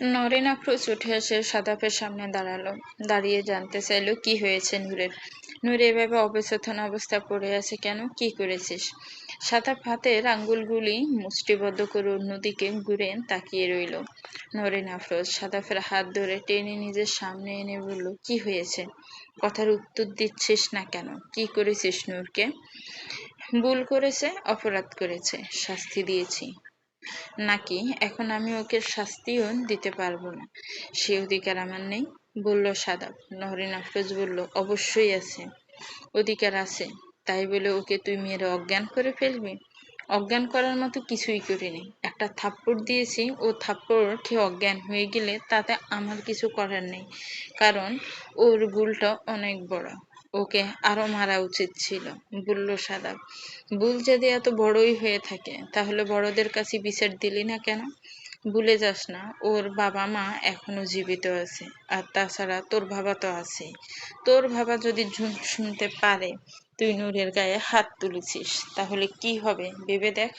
নরেন আফরোজ উঠে এসে সাদাফের সামনে দাঁড়াল। দাঁড়িয়ে জানতে চাইলো, কি হয়েছে নূরের? নূর এভাবে অবচেতন অবস্থায় পড়ে আছে কেন? কি করেছিস? সাদাফ হাতের আঙ্গুলগুলি মুষ্টিবদ্ধ করে অন্যদিকে ঘুরে তাকিয়ে রইল। নরেন আফরোজ সাদাফের হাত ধরে টেনে নিজের সামনে এনে বলল, কি হয়েছে? কথার উত্তর দিচ্ছিস না কেন? কি করেছিস নূরকে? ভুল করেছে, অপরাধ করেছে, শাস্তি দিয়েছি। নাকি? এখন আমি ওকে শাস্তিও দিতে পারব না। সে অধিকার আমার নেই, বলল সাদাব। নহরিন আফরোজ বলল, অবশ্যই আছে। অধিকার আছে। তাই বলে ওকে তুই মেয়ের অজ্ঞান করে ফেলবি? অজ্ঞান করার মতো কিছুই করিনি। একটা থাপ্পড় দিয়েছি, ও থাপ্পড় খেয়ে অজ্ঞান হয়ে গেলে তাতে আমার কিছু করার নেই। কারণ ওর ভুলটা অনেক বড়। ওকে আরও মারা উচিত ছিল। বলল সাদাব ভুল যদি এত বড়ই হয়ে থাকে, তাহলে বড়দের কাছে বিচার দিলি না কেন? ভুলে যাস না, ওর বাবা মা এখনও জীবিত আছে, আর তাছাড়া তোর বাবা তো আছে তোর বাবা যদি শুনতে পারে, তুই নূরের গায়ে হাত তুলেছিস, তাহলে কি হবে, ভেবে দেখ।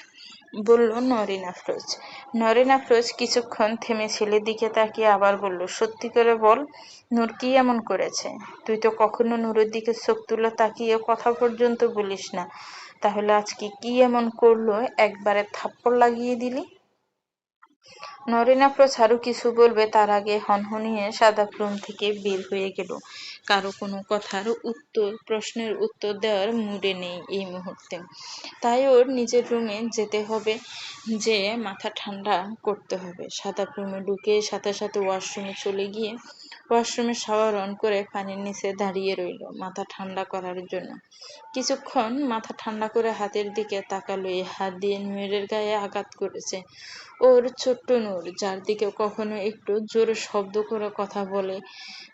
বলল, নরিন আফরোজ। নরিন আফরোজ কিছুক্ষণ থেমে ছেলের দিকে তাকিয়ে আবার বলল, সত্যি করে বল, নূর কি এমন করেছে? তুই তো কখনো নূরের দিকে চোখ তুলে তাকিয়ে কথা পর্যন্ত বলিস না। তাহলে আজকে কি এমন করল? একবারে থাপ্পড় লাগিয়ে দিলি? নরেন আফরোজ আরও কিছু বলবে তার আগে হনহনিয়ে সাদা রুম থেকে বের হয়ে গেল। কারও কোনো কথার উত্তর, প্রশ্নের উত্তর দেওয়ার মুডে নেই এই মুহূর্তে। তাই ওর নিজের রুমে যেতে হবে, যে মাথা ঠান্ডা করতে হবে। সাদা রুমে ঢুকে সাথে সাথে ওয়াশরুমে চলে গিয়ে ওয়াশরুমে শাওয়ার অন করে পানির নিচে দাঁড়িয়ে রইল মাথা ঠান্ডা করার জন্য। কিছুক্ষণ মাথা ঠান্ডা করে হাতের দিকে তাকালো, এই হাত দিয়ে নুয়ের গায়ে আঘাত করেছে। ওর ছোট্ট নূর, যার দিকে কখনো একটু জোরে শব্দ করে কথা বলে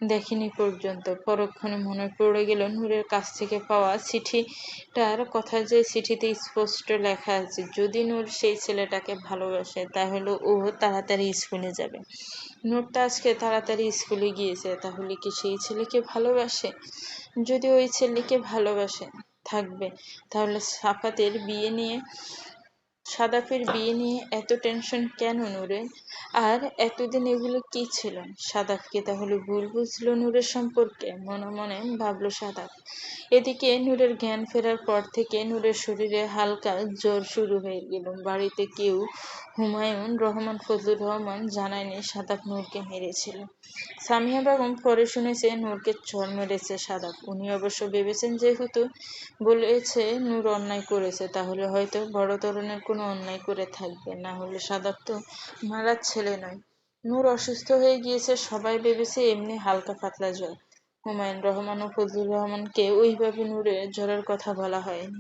দেখিনি পর্যন্ত। পরক্ষণে মনে পড়ে গেল নূরের কাছ থেকে পাওয়া চিঠিটার কথা যে চিঠিতে স্পষ্ট লেখা আছে, যদি নূর সেই ছেলেটাকে ভালোবাসে, তাহলে ও তাড়াতাড়ি স্কুলে যাবে। নূরটা আজকে তাড়াতাড়ি স্কুলে গিয়েছে, তাহলে কি সেই ছেলেকে ভালোবাসে? যদি ওই ছেলেকে ভালোবাসে, থাকবে। তাহলে সাফাতের বিয়ে নিয়ে সাদাফের বিয়ে নিয়ে এত টেনশন কেন নূরে আর এতদিন এগুলো কি ছিল? সাদাফকে তাহলে ভুল বুঝলো নূরের সম্পর্কে? মনে মনে ভাবলো সাদাফ এদিকে নূরের জ্ঞান ফেরার পর থেকে নূরের শরীরে হালকা জ্বর শুরু হয়ে গেল। বাড়িতে কেউ হুমায়ুন রহমান, ফজলুর রহমান জানায়নি সাদাফ নূরকে মেরেছিল। সামিয়া বেগম পরে শুনেছে নূরকে চর মেরেছে সাদাফ উনি অবশ্য ভেবেছেন যেহেতু বলেছে নূর অন্যায় করেছে, তাহলে হয়তো বড় ধরনের কোনো অন্যায় করে থাকবে, না হলে সাদাফ তো মারার ছেলে নয়। নূর অসুস্থ হয়ে গিয়েছে, সবাই ভেবেছে এমনি হালকা পাতলা জ্বর। হুমায়ুন রহমান ও ফজলুর রহমানকে ওইভাবে নূরের জ্বরের কথা বলা হয়নি।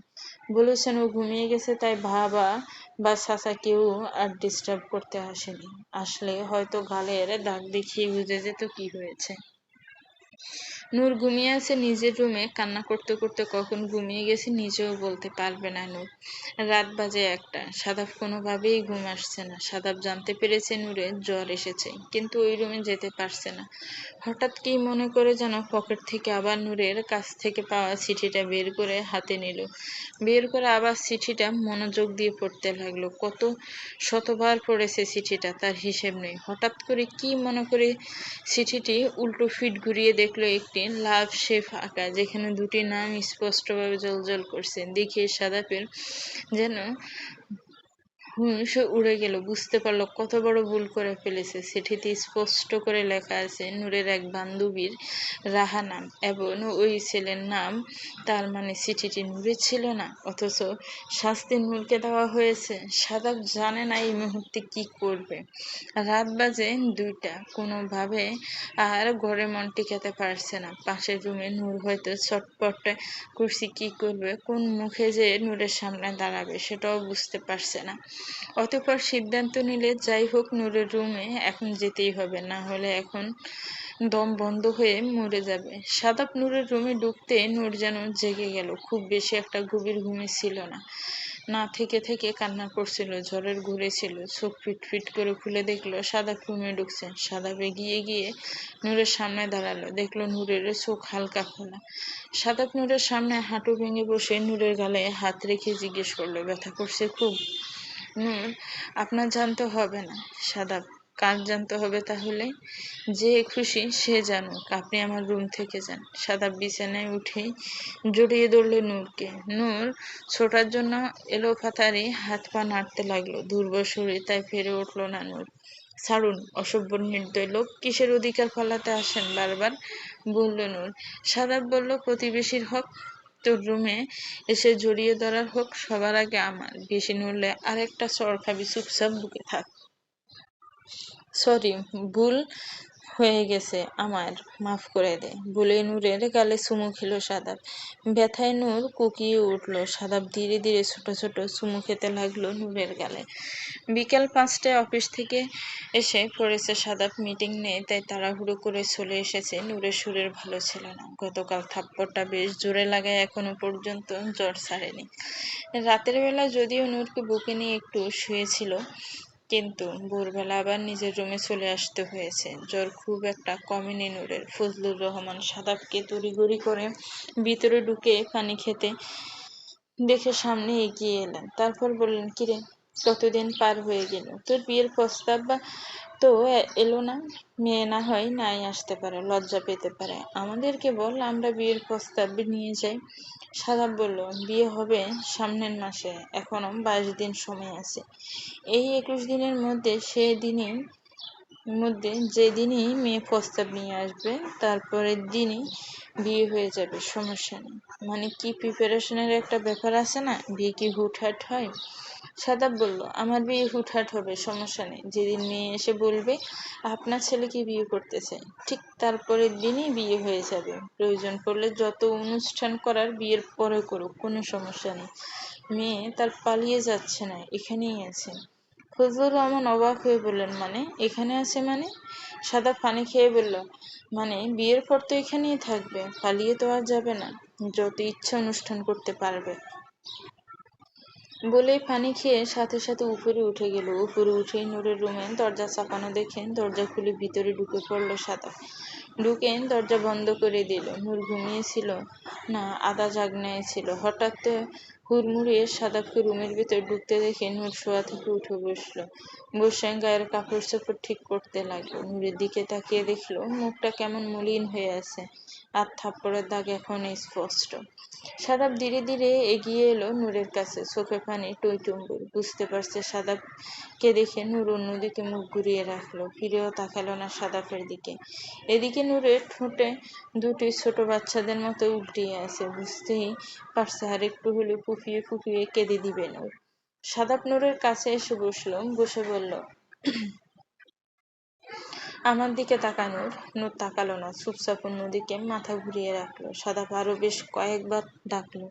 বলেছেন, ও ঘুমিয়ে গেছে, তাই বাবা বা চাচা কেউ আর ডিস্টার্ব করতে আসেনি। আসলে হয়তো গালের দাগ দেখিয়ে বুঝে যেত কি হয়েছে। নূর ঘুমিয়ে আছে নিজের রুমে। কান্না করতে করতে কখন ঘুমিয়ে গেছে নিজেও বলতে পারবে না নূর। রাত বাজে একটা। সাদাব কোনোভাবেই ঘুম আসছে না। সাদাব জানতে পেরেছে নূরে জ্বর এসেছে, কিন্তু ওই রুমে যেতে পারছে না। হঠাৎ কি মনে করে যেন পকেট থেকে আবার নূরের কাছ থেকে পাওয়া চিঠিটা বের করে হাতে নিল। বের করে আবার চিঠিটা মনোযোগ দিয়ে পড়তে লাগল। কত শতবার পড়েছে চিঠিটা, তার হিসেব নেই। হঠাৎ করে কি মনে করে চিঠিটি উল্টো ফিট ঘুরিয়ে দেখল একটি একটি লাভ শেফ আঁকা যেখানে দুটি নাম স্পষ্টভাবে জ্বলজ্বল করছে। দেখে সাদাপের যেন হুঁশ উড়ে গেল, বুঝতে পারল কত বড় ভুল করে ফেলেছে। চিঠিতে স্পষ্ট করে লেখা আছে, নূরের এক বান্ধবীর রাহা নাম এবং ওই ছেলের নাম, তার মানে চিঠিটি নূরের ছিল না। অথচ শাস্তি নূরকে দেওয়া হয়েছে। সাদাব জানে না এই মুহূর্তে কি করবে। রাত বাজে দুইটা। কোনোভাবে আর ঘরে মন টিকাতে পারছে না। পাশের রুমে নূর হয়তো ছটপট করছি, কি করবে, কোন মুখে যে নূরের সামনে দাঁড়াবে, সেটাও বুঝতে পারছে না। অতঃপর সিদ্ধান্ত নিলে যাই হোক নূরের রুমে এখন যেতেই হবে, না হলে এখন দম বন্ধ হয়ে মরে যাবে। সাদাপ নূরের রুমে ঢুকতে নূর যেন জেগে গেল, খুব বেশি একটা গভীর ঘুমে ছিল না। না থেকে থেকে কান্না করছিল, ঝড়ের ঘুরে ছিল, চোখ ফিট ফিট করে খুলে দেখল সাদা রুমে ঢুকছে। সাদা বেগিয়ে গিয়ে নূরের সামনে দাঁড়াল, দেখল নূরের চোখ হালকা খোলা। সাদাপ নূরের সামনে হাঁটু ভেঙে বসে নূরের গালে হাত রেখে জিজ্ঞেস করল, ব্যথা করছে খুব? নূর আপনার জানতে হবে না। সাদাব কার জানতে হবে তাহলে? যে খুশি সে জানুক, আপনি আমার রুম থেকে যান। সাদা বিছানায় উঠেই জড়িয়ে ধরলো নূরকে। নূর ছোটার জন্য এলো ফাতারি হাত পা নাড়তে লাগল। দুর্বল তাই ফেরে উঠল না নূর। ছাড়ুন, অসভ্য নির্দয় লোক কিসের অধিকার ফলাতে আসেন? বারবার বলল নূর। সাদাব বলল, প্রতিবেশীর হক তোর রুমে এসে জড়িয়ে ধরার হোক, সবার আগে আমার বেশি নড়লে আরেকটা চর খাবি চুপচাপ বুকে থাক। সরি ভুল। হয়ে গেছে, আমার মাফ করে দে। বলে নূরের গালে চুমু খেল সাদাব। ব্যথায় নূর কুকিয়ে উঠল। সাদাব ধীরে ধীরে ছোট ছোট চুমু খেতে লাগল নূরের গালে। বিকেল পাঁচটায় অফিস থেকে এসে পড়েছে সাদাব। মিটিং নেই, তাই তাড়াহুড়ো করে চলে এসেছে নূরের সুরের ভালো ছিল না। গতকাল থাপ্পড়টা বেশ জোরে লাগায়, এখনও পর্যন্ত জ্বর ছাড়েনি। রাতের বেলা যদিও নূরকে বুকে নিয়ে একটু শুয়েছিল কিন্তু ভোরবেলা আবার নিজের রুমে চলে আসতে হয়েছে। জ্বর খুব একটা কমেনি নূরের। ফজলুর রহমান সাদাবকে তড়িগড়ি করে ভিতরে ঢুকে পানি খেতে দেখে সামনে এগিয়ে এলেন। তারপর বললেন, কিরে, কতদিন পার হয়ে গেল? তোর বিয়ের প্রস্তাব বা তো এলো না। মেয়ে না হয় নাই আসতে পারে, লজ্জা পেতে পারে। আমাদেরকে বল আমরা বিয়ের প্রস্তাব নিয়ে যাই। সাদা বলল, বিয়ে হবে সামনের মাসে। এখনও বাইশ দিন সময় আছে। এই একুশ দিনের মধ্যে সে দিনই মধ্যে যেদিনই মেয়ে প্রস্তাব নিয়ে আসবে, তারপরের দিনই বিয়ে হয়ে যাবে, সমস্যা নেই। মানে কি প্রিপারেশনের একটা ব্যাপার আছে না? বিয়ে কি হুটহাট হয়? সাদাব বলল, আমার বিয়ে হুটহাট হবে, সমস্যা নেই। যেদিন মেয়ে এসে বলবে, আপনার ছেলেকে বিয়ে করতে চাই ঠিক তারপরের দিনই বিয়ে হয়ে যাবে। প্রয়োজন পড়লে যত অনুষ্ঠান করার বিয়ের পরে করুক, কোনো সমস্যা নেই। মেয়ে তার পালিয়ে যাচ্ছে না, এখানেই আছে। ফজলুর রহমান অবাক হয়ে বললেন মানে? এখানে আছে মানে? সাদা পানি খেয়ে বলল মানে বিয়ের পর তো এখানেই থাকবে, পালিয়ে তো আর যাবে না, যত ইচ্ছা অনুষ্ঠান করতে পারবে। বলে পানি খেয়ে সাথে সাথে উপরে উঠে গেল। উপরে উঠেই নূরের রুমে দরজা চাপানো দেখেন দরজা খুলে ভিতরে ঢুকে পড়ল সাদা। ঢুকে দরজা বন্ধ করে দিল। নূর ঘুমিয়েছিল। না, আদা জাগনায় ছিল। হঠাৎ হুড়মুড়িয়ে সাদাবকে রুমের ভিতর ঢুকতে দেখে নূর শোয়া থেকে উঠে বসল। বসে গায়ের কাপড় চোপড় ঠিক করতে লাগল। নূরের দিকে তাকিয়ে দেখল, মুখটা কেমন মলিন হয়ে আছে আর থাপ্পড়ের দাগ এখন স্পষ্ট। সাদাব ধীরে ধীরে এগিয়ে এলো নূরের কাছে। চোখে পানি টইটুম্বুর বুঝতে পারছে সাদাবকে দেখে নূর অন্যদিকে মুখ ঘুরিয়ে রাখল। ফিরেও তাকালো না সাদাফের দিকে। এদিকে নূরের ঠোঁটে দুটি ছোট বাচ্চাদের মতো উল্টিয়ে আছে, বুঝতেই পারছে, আর একটু হলে ফুফিয়ে ফুফিয়ে কেঁদে দিবে নূর সাদাব নূরের কাছে এসে বসল, বসে বলল, আমার দিকে তাকানোর নূর তাকালো না, চুপচাপ অন্যদিকে মাথা ঘুরিয়ে রাখল। সাদাপ আরও বেশ কয়েকবার ডাকলো,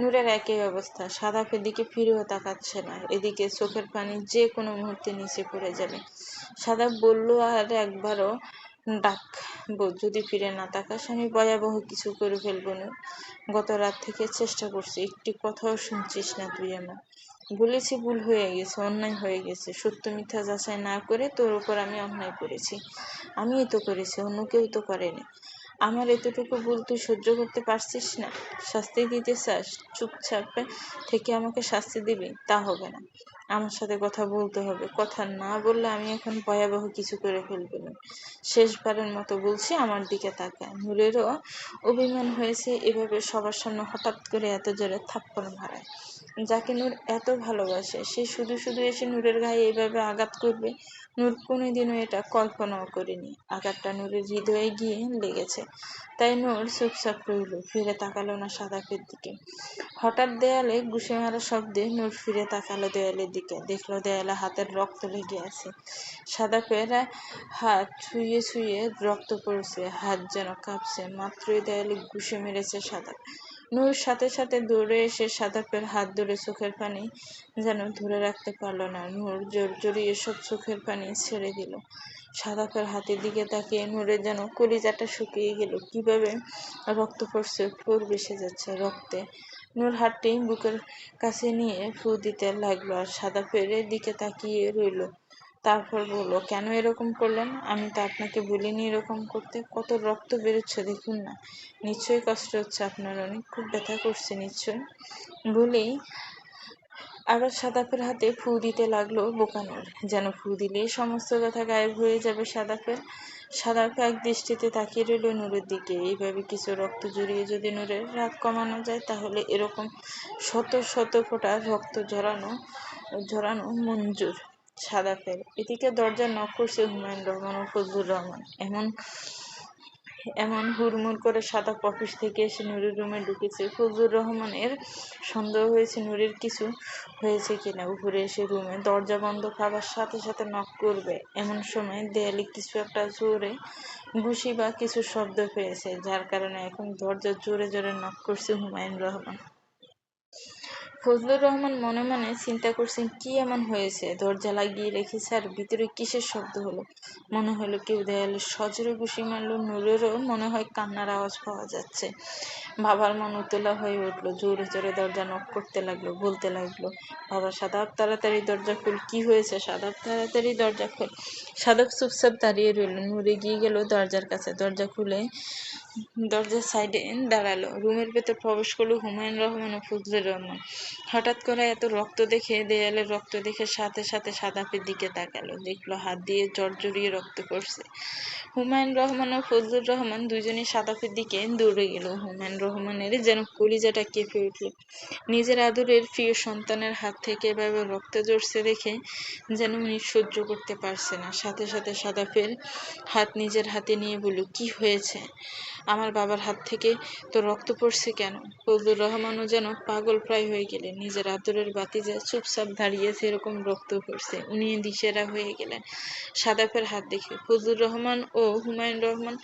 নূরের একই অবস্থা সাদাপের দিকে ফিরেও তাকাচ্ছে না, এদিকে চোখের পানি যে কোনো মুহূর্তে নিচে পড়ে যাবে। সাদাপ বলল, আর একবারও ডাকবো যদি ফিরে না তাকাস, আমি ভয়াবহ কিছু করে ফেলব না। গত রাত থেকে চেষ্টা করছি, একটি কথাও শুনছিস না তুই আমার। বলেছি ভুল হয়ে গেছে, অন্যায় হয়ে গেছে। সত্য মিথ্যা যাচাই না করে তোর ওপর আমি অন্যায় করেছি। আমিই তো করেছি, অন্য কেউ তো করেনি। আমার এতটুকু ভুল তুই সহ্য করতে পারছিস না। শাস্তি দিতে চাস চুপচাপ থেকে আমাকে শাস্তি দিবি, তা হবে না। আমার সাথে কথা বলতে হবে। কথা না বললে আমি এখন ভয়াবহ কিছু করে ফেলব না। শেষবারের মতো বলছি আমার দিকে তাকায়। নূরেরও অভিমান হয়েছে এভাবে সবার সামনে হঠাৎ করে এত জোরে থাপ্পড় মারায় যাকে নূর এত ভালোবাসে, সে শুধু শুধু এসে নূরের গায়ে এভাবে আঘাত করবে নূর কোনোদিনও এটা কল্পনাও করেনি। আঘাতটা নূরের হৃদয়ে গিয়ে লেগেছে। তাই নূর চুপচাপ রইল, ফিরে তাকালো না সাদাফের দিকে। হঠাৎ দেয়ালে ঘুষে মারা শব্দে নূর ফিরে তাকালো দেয়ালের দিকে। দেখল দেয়ালে হাতের রক্ত লেগে আছে। সাদাফের হাত ছুঁয়ে ছুঁয়ে রক্ত পড়ছে, হাত যেন কাঁপছে। মাত্রই দেয়ালে ঘুষে মেরেছে সাদা নূর সাথে সাথে দৌড়ে এসে সাদাপের হাত ধরে চোখের পানি যেন ধরে রাখতে পারল না। নূর জোর জড়িয়ে সব চোখের পানি ছেড়ে দিল। সাদাপের হাতের দিকে তাকিয়ে নূরের যেন কলিজাটা শুকিয়ে গেল। কীভাবে রক্ত পড়ছে ফুর বেসে যাচ্ছে রক্তে। নূর হাতটি বুকের কাছে নিয়ে ফু দিতে লাগল আর সাদা পেরের দিকে তাকিয়ে রইল। তারপর বলল, কেন এরকম করলেন? আমি তো আপনাকে বলিনি এরকম করতে। কত রক্ত বেরোচ্ছে, দেখুন না। নিশ্চয়ই কষ্ট হচ্ছে আপনার, অনেক খুব ব্যথা করছে নিশ্চয় বলেই আবার সাদাফের হাতে ফু দিতে লাগল বোকানোর। যেন ফু দিলেই সমস্ত ব্যথা গায়েব হয়ে যাবে সাদাফের সাদাফে এক দৃষ্টিতে তাকিয়ে রইল নূরের দিকে। এইভাবে কিছু রক্ত জড়িয়ে যদি নূরের রাগ কমানো যায়, তাহলে এরকম শত শত ফোঁটা রক্ত ঝরানো ঝরানো মঞ্জুর। সাদাফের এদিকে দরজা নক করছে হুমায়ুন রহমান ও ফজলুর রহমান। এমন এমন হুড়মুড় করে সাদা অফিস থেকে এসে নুরির রুমে ঢুকেছে। ফজলুর রহমানের সন্দেহ হয়েছে নুরির কিছু হয়েছে কিনা। উপরে এসে রুমে দরজা বন্ধ খাবার সাথে সাথে নক করবে। এমন সময় দেয়ালে কিছু একটা জোরে ঘুষি বা কিছু শব্দ পেয়েছে যার কারণে এখন দরজা জোরে জোরে নক করছে হুমায়ুন রহমান। ফজলুর রহমান মনে মনে চিন্তা করছেন, কি এমন হয়েছে? দরজা লাগিয়ে রেখেছে আর ভিতরে কিসের শব্দ হলো? মনে হলো কেউ দেয়ালে সজরে ঘুষি মারলো, নূরেরও মনে হয় কান্নার আওয়াজ পাওয়া যাচ্ছে। বাবার মন উতলা হয়ে উঠল, জোরে জোরে দরজা নক করতে লাগল, বলতে লাগল, বাবা, সাদাব, তাড়াতাড়ি দরজা খুল, কি হয়েছে? সাদাব, তাড়াতাড়ি দরজা খুল। সাদাব চুপচাপ দাঁড়িয়ে রইল, নূরে গিয়ে গেল দরজার কাছে। দরজা খুলে দরজার সাইডে দাঁড়াল। রুমের ভেতর প্রবেশ করল হুমায়ুন রহমান ও ফজলুর রহমান। হঠাৎ করে এত রক্ত দেখে দেয়ালে রক্ত দেখে সাথে সাথে সাদাপের দিকে তাকালো। দেখল হাত দিয়ে জড়জড়িয়ে রক্ত পড়ছে। হুমায়ুন রহমান ও ফজলুর রহমান দুজনই সাদাপের দিকে দৌড়ে গেল। হুমায়ুন রহমানের যেন কলিজাটা কেঁপে উঠল। নিজের আদরের প্রিয় সন্তানের হাত থেকে এভাবে রক্ত জড়ছে দেখে যেন উনি সহ্য করতে পারছে না। সাথে সাথে সাদাফের হাত নিজের হাতে নিয়ে বলল, কি হয়েছে? আমার বাবার হাত থেকে তো রক্ত পড়ছে কেন? ফজলুর রহমানও যেন পাগল প্রায় হয়ে গেলেন। নিজের আদরের বাতিজা চুপচাপ দাঁড়িয়ে সেরকম রক্ত পড়ছে। উনি দিশেরা হয়ে গেলেন সাদাফের হাত দেখে। ফজলুর রহমান ও হুমায়ুন রহমান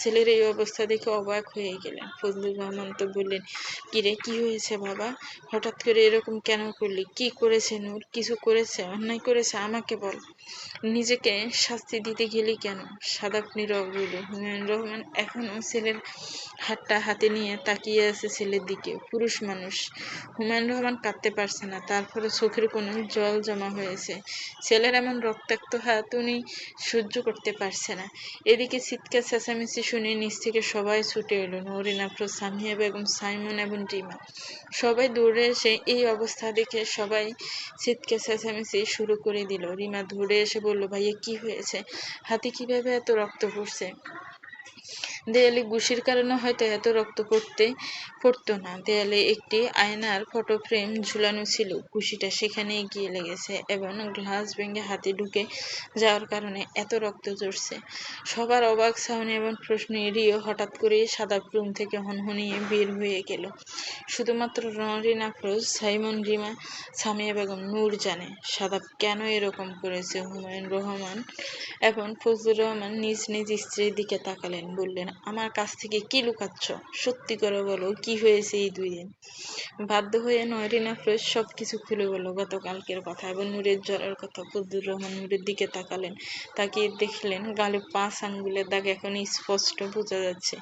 ছেলের এই অবস্থা দেখে অবাক হয়ে গেলেন। ফজলুর রহমান তো বললেন, কিরে, কি হয়েছে বাবা? হঠাৎ করে এরকম কেন করলি? কি করেছে নূর? কিছু করেছে? অন্যায় করেছে? আমাকে বল। নিজেকে শাস্তি দিতে গেলি কেন? সাদাপ নীরব রইল হুমায়ুন রহমান এখনও ছেলের হাতটা হাতে নিয়ে তাকিয়ে আছে ছেলের দিকে। পুরুষ মানুষ। হুমায়ুন রহমান কাঁদতে পারছে না। তারপরে চোখের কোনো জল জমা হয়েছে। ছেলের এমন রক্তাক্ত হাত উনি সহ্য করতে পারছে না। এদিকে চিৎকার চেঁচামেচি শুনে নিচ থেকে সবাই ছুটে এলো। নরিন আফরোজ, সামিয়া বেগম, সাইমন এবং রিমা সবাই দৌড়ে এসে এই অবস্থা দেখে সবাই চিৎকার চেঁচামেচি শুরু করে দিল। রিমা দৌড়ে এসে বলল, ভাইয়া, কি হয়েছে? হাতে কীভাবে এত রক্ত পড়ছে? দেয়ালে ঘুষির কারণে হয়তো এত রক্ত পড়তে, পড়তো না। দেয়ালে একটি আয়নার ফটো ফ্রেম ঝুলানো ছিল। ঘুষিটা সেখানে গিয়ে লেগেছে এবং গ্লাস ভেঙে হাতে ঢুকে যাওয়ার কারণে এত রক্ত ঝরছে। সবার অবাক, সাউনি এবং প্রশ্ন এড়িয়ে হঠাৎ করে সাদা রুম থেকে হনহনিয়ে বের হয়ে গেল। শুধুমাত্র রনরিন আফরোজ সাইমন রিমা, সামিয়া বেগম, নূর জানে সাদাব কেন এরকম করেছে হুমায়ুন রহমান এবং ফজলুর রহমান নিজ নিজ স্ত্রীর দিকে তাকালেন, বললেন আমার কাছ থেকে কি লুকাচ্ছ? সত্যি করে বলো, কি হয়েছে এই দুই দিন? বাধ্য হয়ে নয়রিন আফরোজ সব কিছু খুলে বলল, গতকালকের কথা এবং নূরের জ্বরের কথা। ফজলুর রহমান নূরের দিকে তাকালেন। তাকিয়ে দেখলেন গালে পাঁচ আঙ্গুলের দাগ এখন স্পষ্ট বোঝা যাচ্ছে।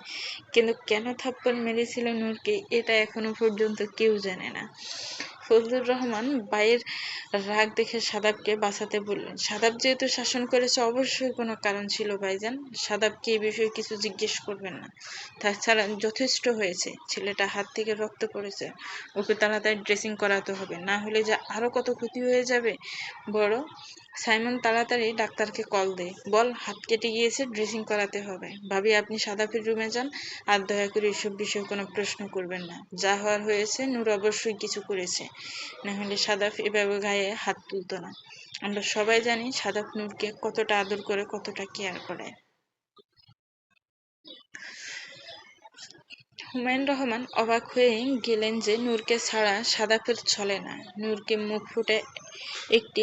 কিন্তু কেন থাপ্পড় মেরেছিল নূরকে, এটা এখনও পর্যন্ত কেউ জানে না। ফজলুর রহমান বাইয়ের রাগ দেখে সাদাবকে বাঁচাতে বললেন। সাদাব যেহেতু শাসন করেছে, অবশ্যই কোনো কারণ ছিল ভাইজান। সাদাবকে এই বিষয়ে কিছু জিজ্ঞেস করবেন না। তাছাড়া যথেষ্ট হয়েছে। ছেলেটা হাত থেকে রক্ত পড়েছে। ওকে তাড়াতাড়ি ড্রেসিং করাতে হবে। না হলে যা আরও কত ক্ষতি হয়ে যাবে, বড় সাইমন তাড়াতাড়ি ডাক্তারকে কল দে বল, হাত কেটে গিয়েছে, ড্রেসিং করাতে হবে। ভাবি, আপনি সাদাফির রুমে যান, আর দয়া করে এসব বিষয়ে কোনো প্রশ্ন করবেন না। যা হওয়ার হয়েছে, নূর অবশ্যই কিছু করেছে। নাহলে সাদাফ এভাবে গায়ে হাত তুলত না। আমরা সবাই জানি সাদাফ নূরকে কতটা আদর করে, কতটা কেয়ার করে। হুমায়ুন রহমান অবাক হয়ে গেলেন যে নূরকে ছাড়া সাদাফের চলে না। নূরকে মুখ ফুটে একটি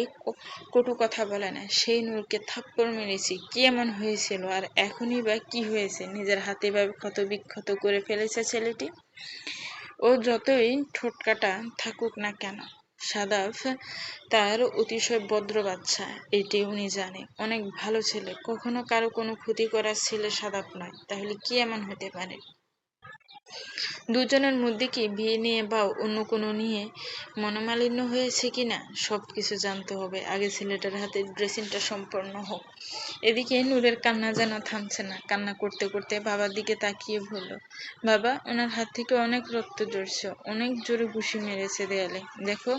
কটু কথা বলে না। সেই নূরকে থাপ্পড় মেরেছি। কি এমন হয়েছিল? আর এখনই বা কি হয়েছে? নিজের হাতে বা ক্ষত বিক্ষত করে ফেলেছে ছেলেটি? ও যতই ঠোঁটকাটা থাকুক না কেন, সাদাফ তার অতিশয় ভদ্র বাচ্চা, এটি উনি জানে। অনেক ভালো ছেলে। কখনো কারও কোনো ক্ষতি করার ছেলে সাদাফ নয়। তাহলে কি এমন হতে পারে? দুজনের মধ্যে কি বিয়ে নিয়ে বা অন্য কোনো নিয়ে মনোমালিন্য হয়েছে কি না? সব কিছু জানতে হবে। আগে ছেলেটার হাতে ড্রেসিংটা সম্পন্ন হোক। এদিকে নূরের কান্না যেন থামছে না। কান্না করতে করতে বাবার দিকে তাকিয়ে বলল, বাবা, ওনার হাত থেকে অনেক রক্ত ঝরছে। অনেক জোরে ঘুষি মেরেছে দেয়ালে। দেখো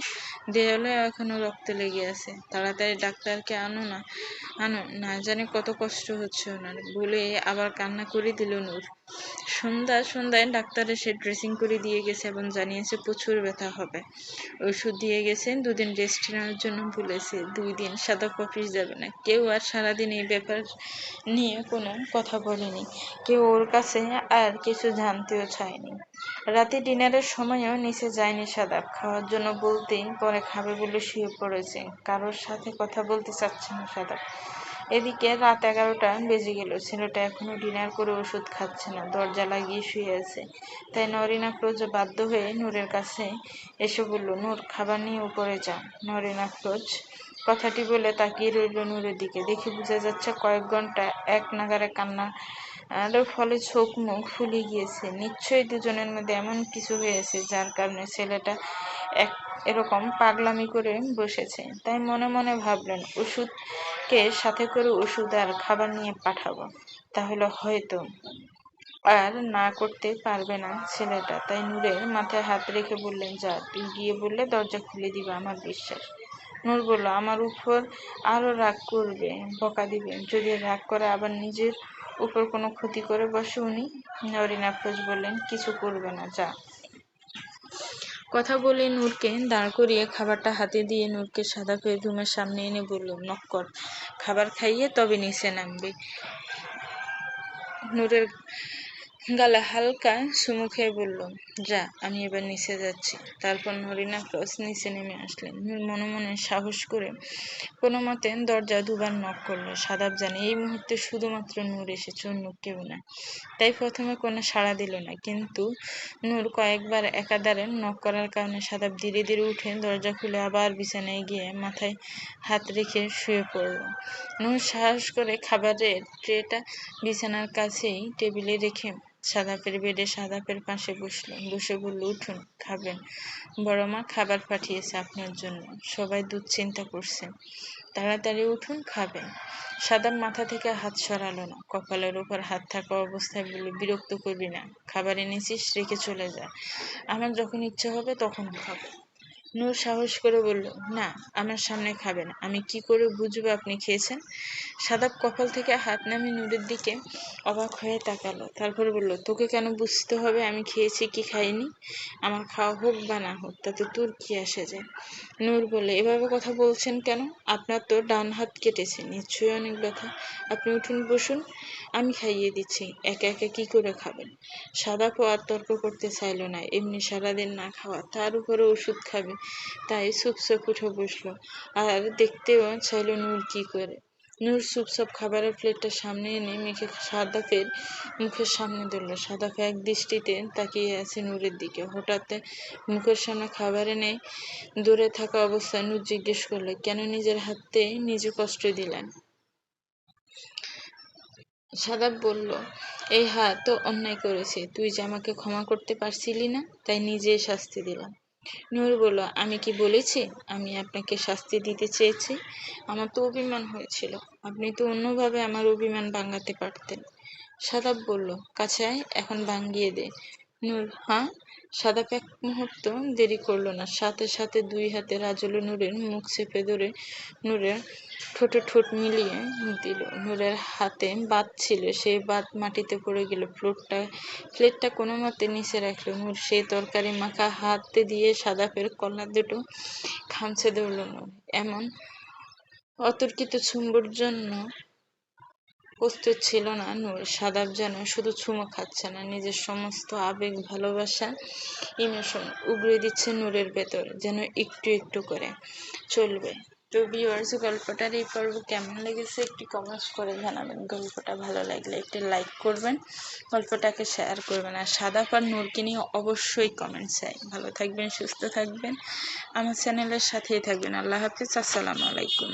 দেয়ালে এখনও রক্ত লেগে আছে। তাড়াতাড়ি ডাক্তারকে আনো না আনো। না জানি কত কষ্ট হচ্ছে ওনার। বলে আবার কান্না করে দিল নূর। সন্ধ্যা সন্ধ্যায় ডাক্তার এসে ড্রেসিং করে দিয়ে গেছে এবং জানিয়েছে প্রচুর ব্যথা হবে। ওষুধ দিয়ে গেছে দুদিন রেস্ট নেওয়ার জন্য বলেছে দুই দিন সাদা অফিস যাবে না। কেউ আর সারাদিন এই ব্যাপার নিয়ে কোনো কথা বলেনি। কেউ ওর কাছে আর কিছু জানতেও চায়নি। রাতে ডিনারের সময়ও নিচে যায়নি সাদাব খাওয়ার জন্য বলতেই পরে খাবে বলে শুয়ে পড়েছে। কারোর সাথে কথা বলতে চাচ্ছে না সাদাব এদিকে রাত এগারোটা বেজে গেল। ছেলেটা এখনও ডিনার করে ওষুধ খাচ্ছে না, দরজা লাগিয়ে শুয়ে আছে। তাই নরিন আফরোজ বাধ্য হয়ে নূরের কাছে এসে বলল, নূর, খাবার নিয়ে উপরে যা। নরিন আফরোজ কথাটি বলে তাকিয়ে রইল নূরের দিকে। দেখে বোঝা যাচ্ছে কয়েক ঘণ্টা এক নাগারে কান্না আর ফলে চোখ মুখ ফুলে গিয়েছে। নিশ্চয়ই দুজনের মধ্যে এমন কিছু হয়েছে যার কারণে ছেলেটা এক এরকম পাগলামি করে বসেছে। তাই মনে মনে ভাবলেন ওষুধকে সাথে করে ওষুধ আর খাবার নিয়ে পাঠাবো। তাহলে হয়তো আর না করতে পারবে না ছেলেটা। তাই নূরের মাথায় হাত রেখে বললেন, যা, তুই গিয়ে বললে দরজা খুলে দিবে আমার বিশ্বাস। নূর বলল, আমার উপর আরও রাগ করবে, বকা দিবে। যদি রাগ করে আবার নিজের উপর কোনো ক্ষতি করে বসে উনি? নরিন আফরোজ বললেন, কিছু করবে না, যা। কথা বলে নূরকে দাঁড় করিয়ে খাবারটা হাতে দিয়ে নূরকে সাদা পেয়ে রুমের সামনে এনে বলল নক্কর খাবার খাইয়ে তবে নিচে নামবে। নূরের গালে হালকা চুমু খেয়ে বলল, যা, আমি এবার নিচে যাচ্ছি। তারপর নরিনা ক্রস নিচে নেমে আসলেন। মনে মনে সাহস করে কোনো মতে দরজা দুবার নক করল। সাদাব জানে, এই মুহূর্তে শুধুমাত্র নূর এসেছে, অন্য কেউ না। তাই প্রথমে কোনো সাড়া দিল না, কিন্তু নূর কয়েকবার একাধারে নক করার কারণে সাদাব ধীরে ধীরে উঠে দরজা খুলে আবার বিছানায় গিয়ে মাথায় হাত রেখে শুয়ে পড়ল। নূর সাহস করে খাবারের ট্রেটা বিছানার কাছেই টেবিলে রেখে সাদাপের বেডে সাদাপের পাশে বসল বসে বলল, উঠুন, খাবেন। বড় মা খাবার পাঠিয়েছে আপনার জন্য। সবাই দুশ্চিন্তা করছেন। তাড়াতাড়ি উঠুন, খাবেন। সাদাপ মাথা থেকে হাত সরালো না। কপালের উপর হাত থাকা অবস্থায় বলল, বিরক্ত করবি না। খাবার এনেছিস, রেখে চলে যা। আমার যখন ইচ্ছে হবে তখন খাব। নূর সাহস করে বলল, না, আমার সামনে খাবেন আমি কি করে বুঝব আপনি খেয়েছেন? সাদাব কপাল থেকে হাত নামিয়ে নূরের দিকে অবাক হয়ে তাকালো। তারপর বলল, তোকে কেন বুঝতে হবে আমি খেয়েছি কি খাইনি? আমার খাওয়া হোক বা না হোক, তাতে তোর কি আসে যায়? নূর বলে এভাবে কথা বলছেন কেন? আপনার তো ডান হাত কেটেছে, নিশ্চয়ই অনেক ব্যথা। আপনি উঠুন, বসুন, আমি খাইয়ে দিচ্ছি, একা একা কি করে খাবেন? সাদাপো আর তর্ক করতে চাইল না, এমনি সারাদিন না খাওয়া, তার উপরে ওষুধ খাবে। তাই চুপচাপ উঠে বসল। আর দেখতেও চাইলো নূর কি করে। নূর চুপচাপ খাবারের প্লেটটা সামনে এনে মেখে সাদাফের মুখের সামনে ধরলো। সাদাফে এক দৃষ্টিতে তাকিয়ে আছে নূরের দিকে। হঠাৎ মুখের সামনে খাবার এনে দূরে থাকা অবস্থায় নূর জিজ্ঞেস করল, কেন নিজের হাতে নিজে কষ্ট দিলেন? সাদাব বলল, এই হাত তো অন্যায় করেছে। তুই যে আমাকে ক্ষমা করতে পারছিলি না, তাই নিজে শাস্তি দিলাম। নূর বলল, আমি কি বলেছি? আমি আপনাকে শাস্তি দিতে চেয়েছি। আমার তো অভিমান হয়েছিল। আপনি তো অন্যভাবে আমার অভিমান ভাঙাতে পারতেন। সাদাব বলল, কাছে আয়, এখন ভাঙিয়ে দে। নূর হ্যাঁ? সাদাপ এক মুহূর্ত দেরি করল না। সাথে সাথে দুই হাতে রাজলে নূরের মুখ চেপে ধরে নূরের ঠোঁটে ঠোঁট মিলিয়ে দিল। নূরের হাতে বাত ছিল, সেই বাত মাটিতে পড়ে গেল। প্লেটটা প্লেটটা কোনো মতে নিচে রাখল। নূর সেই তরকারি মাখা হাতে দিয়ে সাদাপের কলা দুটো খামছে ধরল এমন অতর্কিত চুম্বর জন্য প্রস্তুত ছিল না, নূর সাদাব যেন শুধু চুমো খাচ্ছে না, নিজের সমস্ত আবেগ, ভালোবাসা ইমোশন উগড়ে দিচ্ছে নূরের ভেতর, যেন একটু একটু করে। চলবে। তো ভিউয়ার্স গল্পটার এই পর্ব কেমন লেগেছে একটি কমেন্টস করে জানাবেন। গল্পটা ভালো লাগলে একটি লাইক করবেন, গল্পটাকে শেয়ার করবেন, আর সাদা পার নূরকে নিয়ে অবশ্যই কমেন্ট চাই। ভালো থাকবেন, সুস্থ থাকবেন। আমার চ্যানেলের সাথেই থাকবেন। আল্লাহ হাফিজ, আসসালামু আলাইকুম।